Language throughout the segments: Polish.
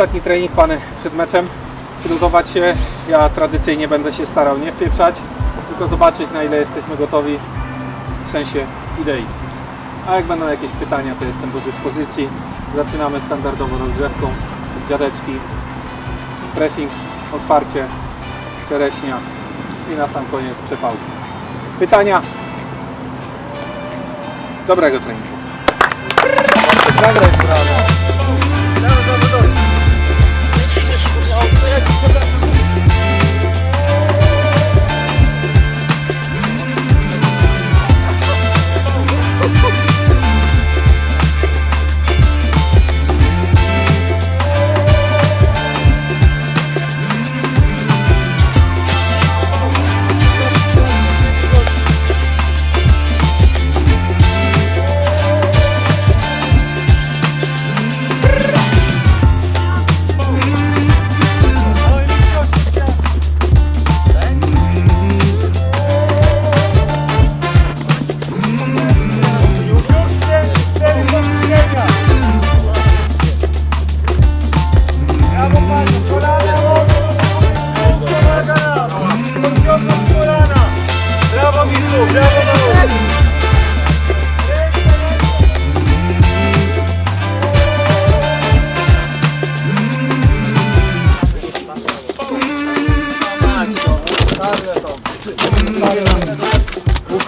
ostatni trening pany przed meczem. Przygotować się. Ja tradycyjnie będę się starał nie wpieprzać, tylko zobaczyć na ile jesteśmy gotowi w sensie idei. A jak będą jakieś pytania, to jestem do dyspozycji. Zaczynamy standardowo rozgrzewką, dziadeczki, pressing, otwarcie, czereśnia i na sam koniec przepałki. Pytania? Dobrego treningu. Brawo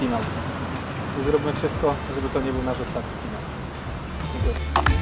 Finał. I zróbmy wszystko, żeby to nie był nasz ostatni finał. Dziękuję.